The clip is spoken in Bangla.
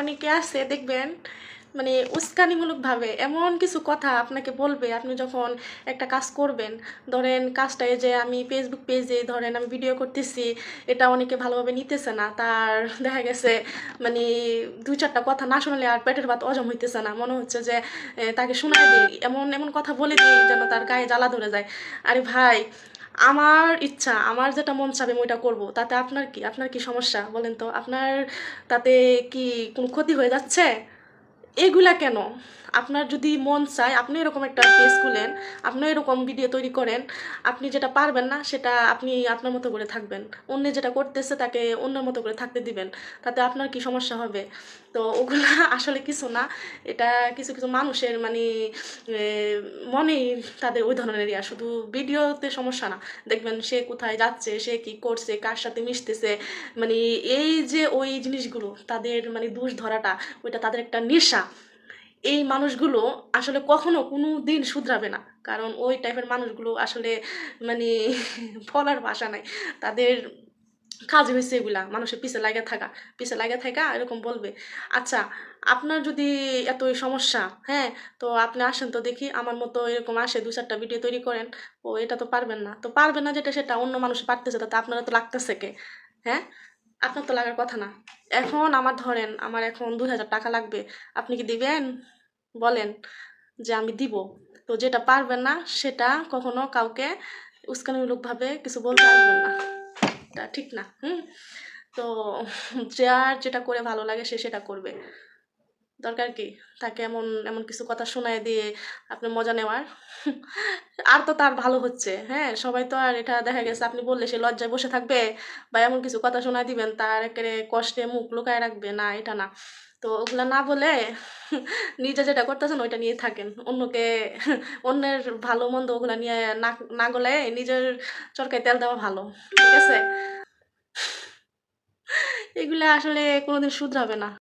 অনেকে আছে, দেখবেন মানে উস্কানিমূলকভাবে এমন কিছু কথা আপনাকে বলবে, আপনি যখন একটা কাজ করবেন, ধরেন কাজটায় যে আমি ফেসবুক পেজে ধরেন আমি ভিডিও করতেছি, এটা অনেকে ভালোভাবে নিতেছে না, তার দেখা গেছে মানে দু চারটা কথা না শোনালে আর পেটের ভাত অজম হইতেছে না। মনে হচ্ছে যে তাকে শোনাই দিই, এমন এমন কথা বলে দিই যেন তার গায়ে জ্বালা ধরে যায়। আরে ভাই আমার ইচ্ছা, আমার যেটা মন চাবে আমি ওইটা করব। তাতে আপনার কি আপনার কি সমস্যা বলেন তো? আপনার তাতে কি কোনো ক্ষতি হয়ে যাচ্ছে? এগুলা কেন? আপনার যদি মন চায়, আপনি এরকম একটা পেজ খুলেন, আপনি এরকম ভিডিও তৈরি করেন, আপনি যেটা পারবেন না, সেটা আপনি আপনার মতো করে থাকবেন। অন্য যেটা করতেছে, তাকে অন্যের মতো করে থাকতে দিবেন। তাতে আপনার কি সমস্যা হবে? তো ওগুলা আসলে কিছু না। এটা কিছু কিছু মানুষের মানে মনেই তাদের ওই ধরনের ইয়া শুধু ভিডিওতে সমস্যা না। দেখবেন সে কোথায় যাচ্ছে, সে কি করছে, কার সাথে মিশতেছে। মানে এই যে ওই জিনিসগুলো, তাদের মানে দোষ ধরাটা, ওইটা তাদের একটা নেশা। এই মানুষগুলো আসলে কখনো কোনো দিন শুধরাবে না। কারণ ওই টাইপের মানুষগুলো আসলে মানে বলার ভাষা নাই। তাদের কাজ হয়েছে এগুলা, মানুষের পিছে লাগে থাকা। পিছে লাগে থাকা এরকম বলবে। আচ্ছা আপনার যদি এতই সমস্যা হ্যাঁ তো আপনি আসেন তো দেখি, আমার মতো এরকম আসে দু চারটা ভিডিও তৈরি করেন। ও, এটা তো পারবেন না। তো পারবেন না যেটা সেটা অন্য মানুষ পারতেছে, তাতে আপনারা তো লাগতেছে কে? হ্যাঁ? আপনার তো লাগার কথা না। এখন আমার ধরেন আমার এখন দুই হাজার টাকা লাগবে, আপনি কি দিবেন? বলেন যে আমি দিব। তো যেটা পারবেন না, সেটা কখনো কাউকে উস্কানিমূলকভাবে কিছু বলতে আসবেন না। এটা ঠিক না, হুম? তো যার যেটা করে ভালো লাগে সে সেটা করবে। দরকার কি? তাকে এমন এমন কিছু কথা শোনায় দিয়ে আপনি মজা নেওয়ার? আর তো তার ভালো হচ্ছে হ্যাঁ? সবাই তো আর এটা দেখা গেছে, আপনি বললে সে লজ্জায় বসে থাকবে বা এমন কিছু কথা শোনায় দিবেন, তার একেবারে কষ্টে মুখ লুকায় রাখবে, না, এটা না। তো ওগুলা না বলে নিজে যেটা করতেছেন ওইটা নিয়ে থাকেন। অন্যকে, অন্যের ভালো মন্দ ওগুলা নিয়ে না না গলে নিজের চরকায় তেল দেওয়া ভালো, ঠিক আছে? এগুলো আসলে কোনোদিন শুধরাবে না।